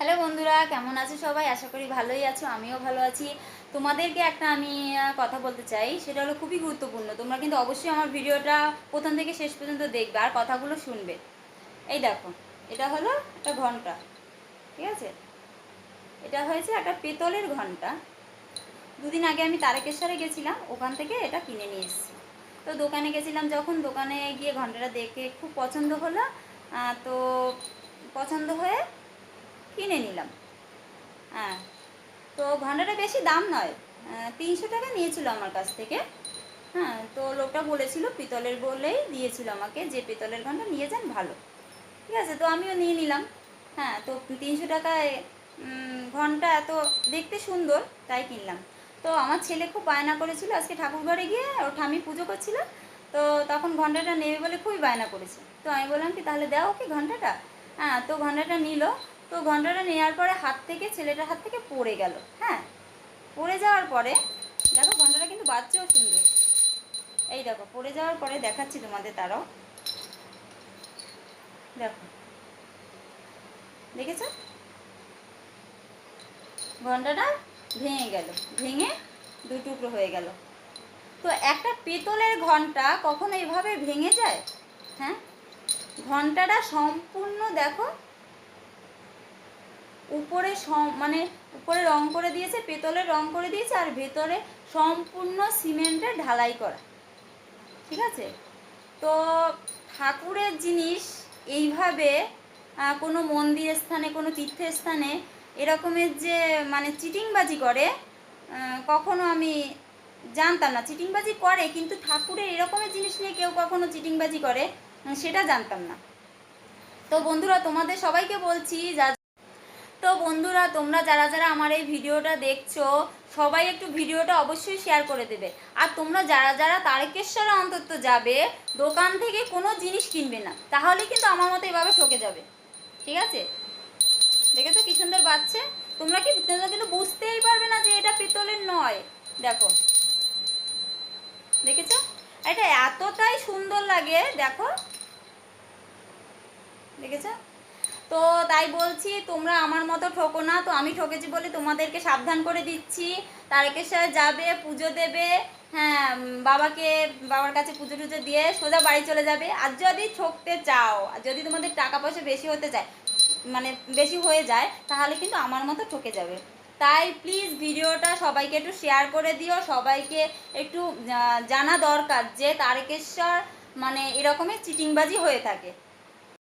Hello বন্ধুরা, কেমন আছো সবাই? আশা করি ভালোই আছো, আমিও ভালো আছি। তোমাদেরকে একটা আমি কথা বলতে চাই, সেটা হলো খুবই গুরুত্বপূর্ণ। তোমরা কিন্তু অবশ্যই আমার ভিডিওটা প্রথম থেকে শেষ পর্যন্ত দেখবে আর কথাগুলো শুনবে। এই দেখো, এটা হলো একটা ঘণ্টা, ঠিক আছে? এটা হয়েছে একটা পেতলের ঘণ্টা। দুদিন আগে আমি তারকেশ্বরে গেছিলাম, ওখান থেকে এটা কিনে নিয়ে এসেছি। তো দোকানে গেছিলাম যখন, দোকানে গিয়ে ঘন্টাটা দেখে খুব পছন্দ হলো। তো পছন্দ হয়ে কিনে নিলাম। হ্যাঁ তো ঘন্টাটা বেশি দাম নয়। তিনশো টাকা নিয়েছিল আমার কাছ থেকে। হ্যাঁ তো লোকটা বলেছিল পিতলের বলেই দিয়েছিল আমাকে যে পিতলের ঘণ্টা নিয়ে যান ভালো। ঠিক আছে, তো আমিও নিয়ে নিলাম। হ্যাঁ তো তিনশো টাকায় ঘণ্টা এত দেখতে সুন্দর, তাই কিনলাম। তো আমার ছেলে খুব বায়না করেছিল, আজকে ঠাকুর ঘরে গিয়ে ওর ঠামি পুজো করছিল। তো তখন ঘন্টাটা নেবে বলে খুবই বায়না করেছে। তো আমি বললাম কি, তাহলে দাও ওকে ঘন্টাটা। হ্যাঁ তো ঘন্টাটা নিল। তো ঘন্টাটা নেওয়ার পরে হাত থেকে, ছেলেটার হাত থেকে পড়ে গেল হ্যাঁ? পড়ে যাওয়ার পরে, দেখো ঘন্টাটা কিন্তু বাচ্চাও সুন্দর। এই দেখো, পড়ে যাওয়ার পরে দেখাচ্ছি তোমাদের তারাও। দেখো। দেখেছ? ঘন্টাটা ভেঙে গেল, ভেঙে দু টুকরো হয়ে গেল। তো একটা পেতলের ঘণ্টা কখনো এভাবে ভেঙে যায়? হ্যাঁ? ঘন্টাটা সম্পূর্ণ দেখো উপরে মানে উপরে রং করে দিয়েছে পেতলের রং করে দিয়েছে, আর ভেতরে সম্পূর্ণ সিমেন্টের ঢালাই করা। ঠিক আছে? তো ঠাকুরের জিনিস এইভাবে কোনো মন্দির স্থানে, কোনো তীর্থস্থানে এরকমের যে মানে চিটিংবাজি করে কখনো আমি জানতাম না। চিটিংবাজি করে, কিন্তু ঠাকুরের এরকমের জিনিস নিয়ে কেউ কখনো চিটিংবাজি করে, সেটা জানতাম না। তো বন্ধুরা, তোমাদের সবাইকে বলছি, যা তো বন্ধুরা, তোমরা যারা যারা আমার এই ভিডিওটা দেখছ, সবাই একটু ভিডিওটা অবশ্যই শেয়ার করে দেবে। আর তোমরা যারা যারা তারকেশ্বরে অন্তত যাবে, দোকান থেকে কোনো জিনিস কিনবে না, তাহলে কিন্তু আমার মতো এভাবে ঠকে যাবে। ঠিক আছে? দেখেছ কি সুন্দর বাচ্চা তোমরা কি তোমরা কিন্তু বুঝতেই পারবে না যে এটা পিতলের নয়। দেখো। দেখেছ? এটা এতটাই সুন্দর লাগে, দেখো। দেখেছ? তো তাই বলছি, তোমরা আমার মতো ঠকো না। তো আমি ঠকেছি বলে তোমাদেরকে সাবধান করে দিচ্ছি। তারকেশ্বর যাবে, পুজো দেবে। হ্যাঁ বাবাকে, বাবার কাছে পুজো টুজো দিয়ে সোজা বাড়ি চলে যাবে। আর যদি ঠকতে চাও, আর যদি তোমাদের টাকা পয়সা বেশি হতে চায় মানে বেশি হয়ে যায়, তাহলে কিন্তু আমার মতো ঠকে যাবে। তাই প্লিজ ভিডিওটা সবাইকে একটু শেয়ার করে দিও। সবাইকে একটু জানা দরকার যে তারকেশ্বর মানে এরকমই চিটিংবাজি হয়ে থাকে।